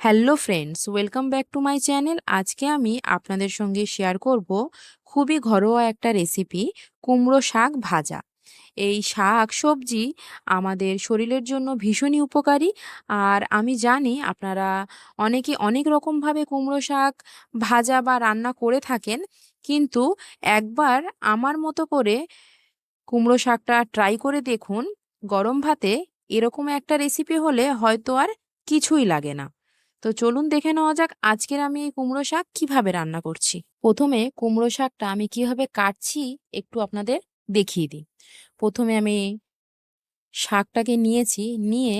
Hello friends, welcome back to my channel. আজকে আমি আপনাদের সঙ্গে শেয়ার করব খুবই ঘরোয়া একটা রেসিপি, কুমড়ো শাক ভাজা। এই শাক সবজি আমাদের শরীরের জন্য ভীষণই উপকারী আর আমি জানি আপনারা অনেকে অনেক রকমভাবে কুমড়ো শাক ভাজা বা রান্না করে থাকেন, কিন্তু একবার আমার মতো করে কুমড়ো শাকটা ট্রাই করে দেখুন, গরম ভাতে এরকম একটা রেসিপি হলে হয়তো আর কিছুই লাগে না। তো চলুন দেখে নেওয়া যাক আজকের আমি এই কুমড়ো শাক কীভাবে রান্না করছি। প্রথমে কুমড়ো শাকটা আমি কীভাবে কাটছি একটু আপনাদের দেখিয়ে দিই। প্রথমে আমি শাকটাকে নিয়েছি, নিয়ে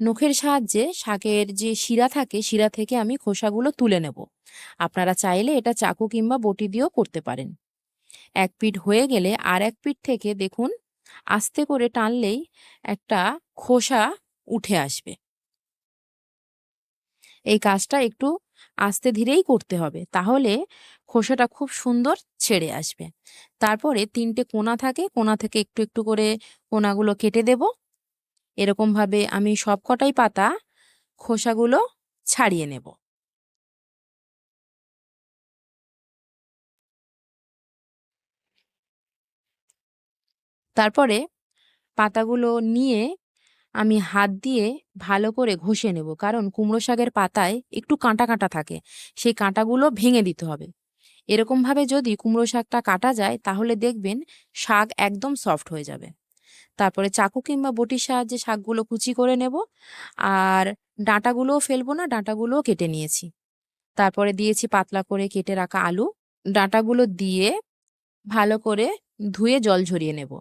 নখের সাহায্যে শাকের যে শিরা থাকে, শিরা থেকে আমি খোসাগুলো তুলে নেব। আপনারা চাইলে এটা চাকু কিংবা বটি দিয়েও করতে পারেন। এক পিঠ হয়ে গেলে আর এক পিঠ থেকে দেখুন, আস্তে করে টানলেই একটা খোসা উঠে আসবে। এই কাজটা একটু আস্তে ধীরেই করতে হবে। তাহলে খোসাটা খুব সুন্দর ছেড়ে আসবে। তারপরে তিনটে কোনা থাকে, কোনা থেকে একটু একটু করে কোনাগুলো কেটে দেব। এরকমভাবে আমি সব কটাই পাতা খোসাগুলো ছাড়িয়ে নেব। তারপরে পাতাগুলো নিয়ে আমি হাত দিয়ে ভালো করে ঘষে নেব। কারণ কুমড়ো শাকের পাতায় একটু কাঁটা কাঁটা থাকে। সেই কাঁটাগুলো ভেঙে দিতে হবে। এরকমভাবে যদি কুমড়ো শাকটা কাটা যায়, তাহলে দেখবেন শাক একদম সফট হয়ে যাবে। তারপরে চাকু কিংবা বটির সাহায্যে শাকগুলো কুচি করে নেব। আর ডাঁটাগুলোও ফেলব না, ডাঁটাগুলোও কেটে নিয়েছি। তারপরে দিয়েছি পাতলা করে কেটে রাখা আলু। ডাঁটাগুলো দিয়ে ভালো করে ধুয়ে জল ঝরিয়ে নেব।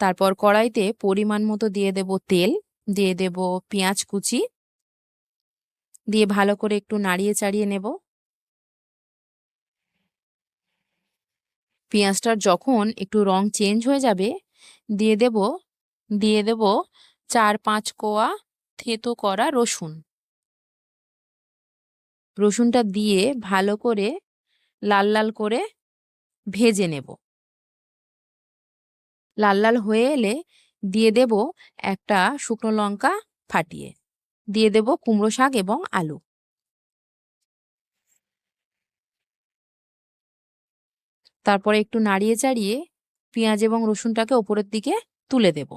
তারপর কড়াইতে পরিমাণ মতো দিয়ে দেব তেল, দিয়ে দেব পেঁয়াজ কুচি, দিয়ে ভালো করে একটু নাড়িয়ে চাড়িয়ে নেব। পেঁয়াজটার যখন একটু রং চেঞ্জ হয়ে যাবে, দিয়ে দেব দিয়ে দেব চার পাঁচ কোয়া থেতো করা রসুন। রসুনটা দিয়ে ভালো করে লাল লাল করে ভেজে নেব। লাল লাল হয়ে এলে দিয়ে দেব একটা শুকনো লঙ্কা ফাটিয়ে। দিয়ে দেব কুমড়ো শাক এবং আলু। তারপরে একটু নাড়িয়ে চাড়িয়ে পেঁয়াজ এবং রসুনটাকে ওপরের দিকে তুলে দেব।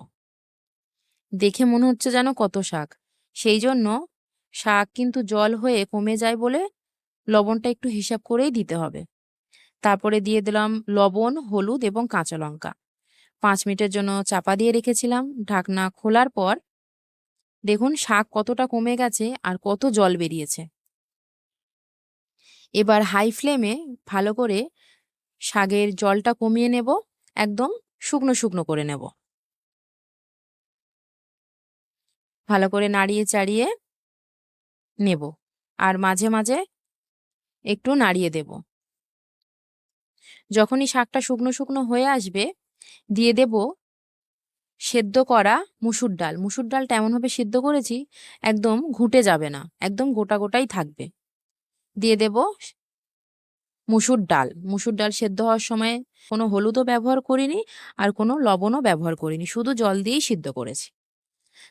দেখে মনে হচ্ছে যেন কত শাক। সেই জন্য শাক কিন্তু জল হয়ে কমে যায় বলে লবণটা একটু হিসাব করেই দিতে হবে। তারপরে দিয়ে দিলাম লবণ, হলুদ এবং কাঁচা লঙ্কা। পাঁচ মিনিটের জন্য চাপা দিয়ে রেখেছিলাম। ঢাকনা খোলার পর দেখুন শাক কতটা কমে গেছে আর কত জল বেরিয়েছে। এবার হাই ফ্লেমে ভালো করে শাকের জলটা কমিয়ে নেব, একদম শুকনো শুকনো করে নেব। ভালো করে নাড়িয়ে চাড়িয়ে নেব আর মাঝে মাঝে একটু নাড়িয়ে দেব। যখনই শাকটা শুকনো শুকনো হয়ে আসবে দিয়ে দেব সেদ্ধ করা মুসুর ডাল। মুসুর ডালটা এমনভাবে সেদ্ধ করেছি, একদম ঘুটে যাবে না, একদম গোটা গোটাই থাকবে। দিয়ে দেব মুসুর ডাল। মুসুর ডাল সেদ্ধ হওয়ার সময় কোনো হলুদও ব্যবহার করিনি আর কোনো লবণও ব্যবহার করিনি, শুধু জল দিয়েই সিদ্ধ করেছি।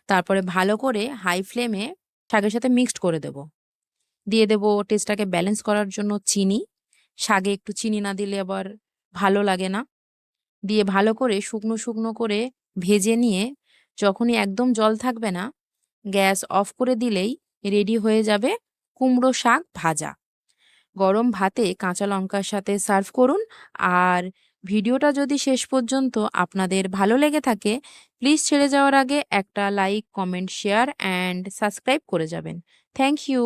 তারপরে ভালো করে হাই ফ্লেমে শাকের সাথে মিক্সড করে দেব। দিয়ে দেব টেস্টটাকে ব্যালেন্স করার জন্য চিনি। শাকে একটু চিনি না দিলে আবার ভালো লাগে না। দিয়ে ভালো করে শুকনো শুকনো করে ভেজে নিয়ে যখনই একদম জল থাকবে না, গ্যাস অফ করে দিলেই রেডি হয়ে যাবে কুমড়ো শাক ভাজা। গরম ভাতে কাঁচা লঙ্কার সাথে সার্ভ করুন আর ভিডিওটা যদি শেষ পর্যন্ত আপনাদের ভালো লেগে থাকে, প্লিজ ছেড়ে যাওয়ার আগে একটা like, comment, share and subscribe করে যাবেন। Thank you.